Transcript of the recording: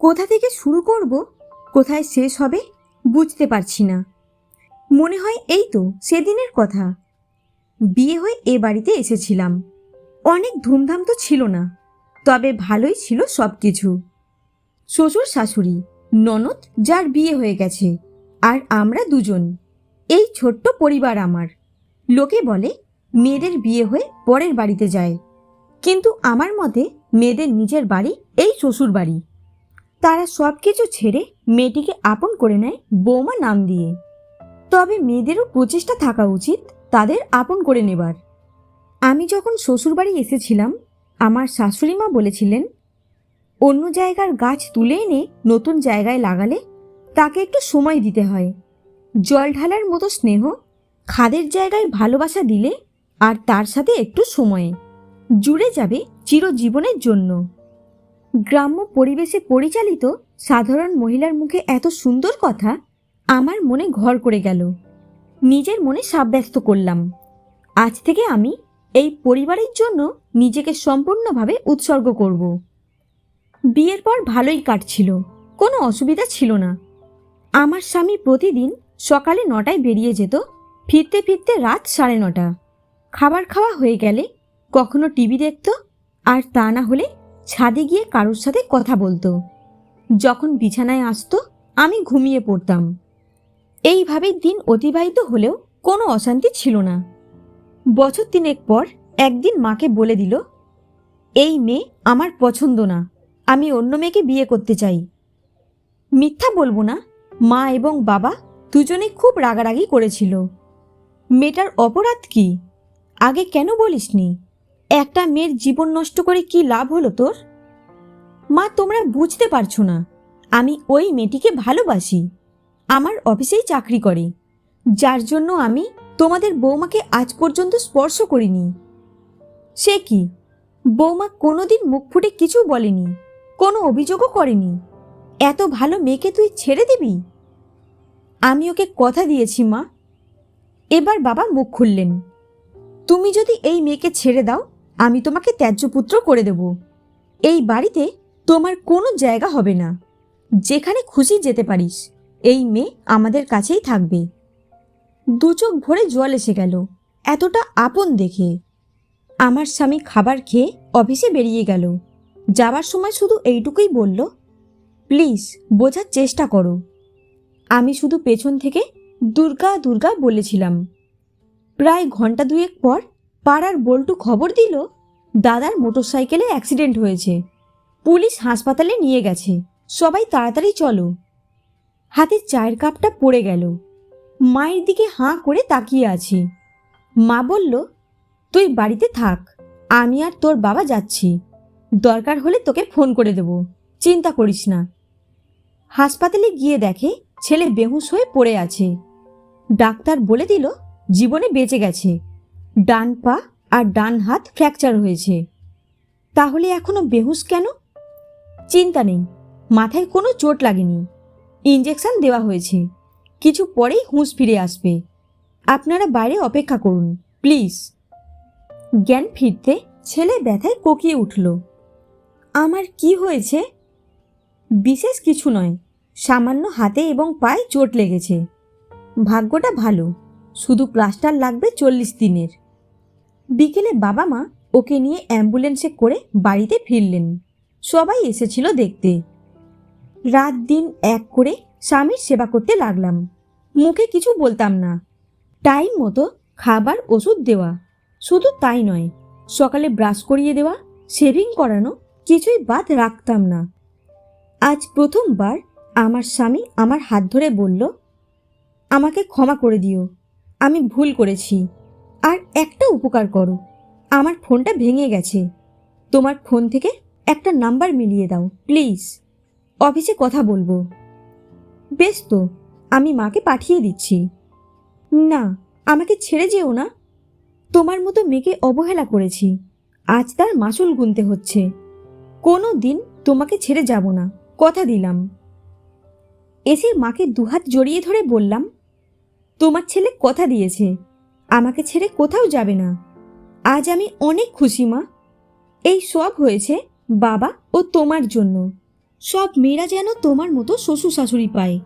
কোথা থেকে শুরু করব? কোথায় শেষ হবে? বুঝতে পারছি না। মনে হয় এই তো, সেদিনের কথা। বিয়ে হয়ে এ বাড়িতে এসেছিলাম। অনেক ধুমধাম তো ছিল না, তবে ভালোই ছিল সব কিছু শ্বশুর শাশুড়ি ননদ যার বিয়ে হয়ে গেছে, আর আমরা দুজন। এই ছোট্ট পরিবার আমার। লোকে বলে, মেয়েদের বিয়ে হয়ে পরের বাড়িতে যায়। কিন্তু আমার মতে, মেয়েদের নিজের বাড়ি এই শ্বশুর বাড়ি তারা সব কিছু ছেড়ে মেয়েটিকে আপন করে নেয় বৌমা নাম দিয়ে। তবে মেয়েদেরও প্রচেষ্টা থাকা উচিত তাদের আপন করে নেবার। আমি যখন শ্বশুরবাড়ি এসেছিলাম, আমার শাশুড়ি মা বলেছিলেন, অন্য জায়গার গাছ তুলে এনে নতুন জায়গায় লাগালে তাকে একটু সময় দিতে হয়। জল ঢালার মতো স্নেহ, খাদের জায়গায় ভালোবাসা দিলে আর তার সাথে একটু সময়ে। জুড়ে যাবে চিরজীবনের জন্য। গ্রাম্য পরিবেশে পরিচালিত সাধারণ মহিলার মুখে এত সুন্দর কথা আমার মনে ঘর করে গেল। নিজের মনে সাব্যস্ত করলাম। আজ থেকে আমি এই পরিবারের জন্য নিজেকে সম্পূর্ণভাবে উৎসর্গ করব। বিয়ের পর ভালোই কাটছিল, কোনো অসুবিধা ছিল না। আমার স্বামী প্রতিদিন সকালে নটায় বেরিয়ে যেত, ফিরতে ফিরতে রাত সাড়ে নটা। খাবার খাওয়া হয়ে গেলে কখনো টিভি দেখত, আর তা না হলে ছাদে গিয়ে কারোর সাথে কথা বলতো। যখন বিছানায় আসতো, আমি ঘুমিয়ে পড়তাম। এইভাবেই দিন অতিবাহিত হলেও কোনো অশান্তি ছিল না। বছর তিনেক পর একদিন মাকে বলে দিল, এই মেয়ে আমার পছন্দ না, আমি অন্য মেয়েকে বিয়ে করতে চাই। মিথ্যা বলব না, মা এবং বাবা দুজনে খুব রাগারাগি করেছিল। মেয়েটার অপরাধ কি? আগে কেন বলিসনি? একটা মেয়ের জীবন নষ্ট করে কি লাভ হলো তোর? মা, তোমরা বুঝতে পারছ না। আমি ওই মেয়েটিকে ভালোবাসি। আমার অফিসেই চাকরি করে। যার জন্য আমি তোমাদের বৌমাকে আজ পর্যন্ত স্পর্শ করিনি। সে কি? বৌমা কোনোদিন মুখ ফুটে কিছু বলেনি, কোনো অভিযোগও করেনি। এত ভালো মেয়েকে তুই ছেড়ে দিবি? আমি ওকে কথা দিয়েছি, মা। এবার বাবা মুখ খুললেন। তুমি যদি এই মেয়েকে ছেড়ে দাও আমি তোমাকে ত্যায্যপুত্র করে দেব। এই বাড়িতে তোমার কোনো জায়গা হবে না। যেখানে খুশি যেতে পারিস। এই মেয়ে আমাদের কাছেই থাকবে। দু চোখ ভরে জল এসে গেল। এতটা আপন দেখে। আমার স্বামী খাবার খেয়ে অফিসে বেরিয়ে গেল। যাবার সময় শুধু এইটুকুই বলল, প্লিজ, বোঝার চেষ্টা করো। আমি শুধু পেছন থেকে দুর্গা দুর্গা বলেছিলাম। প্রায় ঘণ্টা দুয়েক পর পাড়ার বল্টু খবর দিল, দাদার মোটরসাইকেলে অ্যাক্সিডেন্ট হয়েছে। পুলিশ হাসপাতালে নিয়ে গেছে। সবাই তাড়াতাড়ি চলো। হাতে চায়ের কাপটা পড়ে গেল। মায়ের দিকে হাঁ করে তাকিয়ে আছি। মা বলল, তুই বাড়িতে থাক, আমি আর তোর বাবা যাচ্ছি। দরকার হলে তোকে ফোন করে দেব, চিন্তা করিস না। হাসপাতালে গিয়ে দেখে ছেলে বেহুশ হয়ে পড়ে আছে। ডাক্তার বলে দিল, জীবনে বেঁচে গেছে। ডান পা আর ডান হাত ফ্র্যাকচার হয়েছে। তাহলে এখনও বেহুশ কেন? চিন্তা নেই, মাথায় কোনো চোট লাগেনি। ইঞ্জেকশন দেওয়া হয়েছে। কিছু পরেই হুঁশ ফিরে আসবে। আপনারা বাইরে অপেক্ষা করুন প্লিজ জ্ঞান ফিরতে ছেলে ব্যথায় কোকিয়ে উঠল। আমার কি হয়েছে? বিশেষ কিছু নয়, সামান্য হাতে এবং পায়ে চোট লেগেছে। ভাগ্যটা ভালো, শুধু প্লাস্টার লাগবে চল্লিশ দিনের। বিকেলে বাবা মা ওকে নিয়ে অ্যাম্বুলেন্সে করে বাড়িতে ফিরলেন। সবাই এসেছিল দেখতে। রাত দিন এক করে স্বামীর সেবা করতে লাগলাম। মুখে কিছু বলতাম না। টাইম মতো খাবার, ওষুধ দেওয়া। শুধু তাই নয়, সকালে ব্রাশ করিয়ে দেওয়া, শেভিং করানো, কিছুই বাদ রাখতাম না। আজ প্রথমবার আমার স্বামী আমার হাত ধরে বলল, আমাকে ক্ষমা করে দিও। আমি ভুল করেছি। আর একটা উপকার করো। আমার ফোনটা ভেঙে গেছে। তোমার ফোন থেকে একটা নাম্বার মিলিয়ে দাও, প্লিজ। অফিসে কথা বলব। বেশ তো, আমি মাকে পাঠিয়ে দিচ্ছি। না, আমাকে ছেড়ে যেও না। তোমার মতো মেয়েকে অবহেলা করেছি। আজ তার মাসুল গুনতে হচ্ছে। কোনো দিন তোমাকে ছেড়ে যাব না, কথা দিলাম। এসে মাকে দুহাত জড়িয়ে ধরে বললাম, তোমার ছেলে কথা দিয়েছে। আমাকে ছেড়ে কোথাও যাবে না। আজ আমি অনেক খুশি, মা। এই সব হয়েছে বাবা ও তোমার জন্য। সব মেয়েরা যেন তোমার মতো শ্বশুর শাশুড়ি পায়।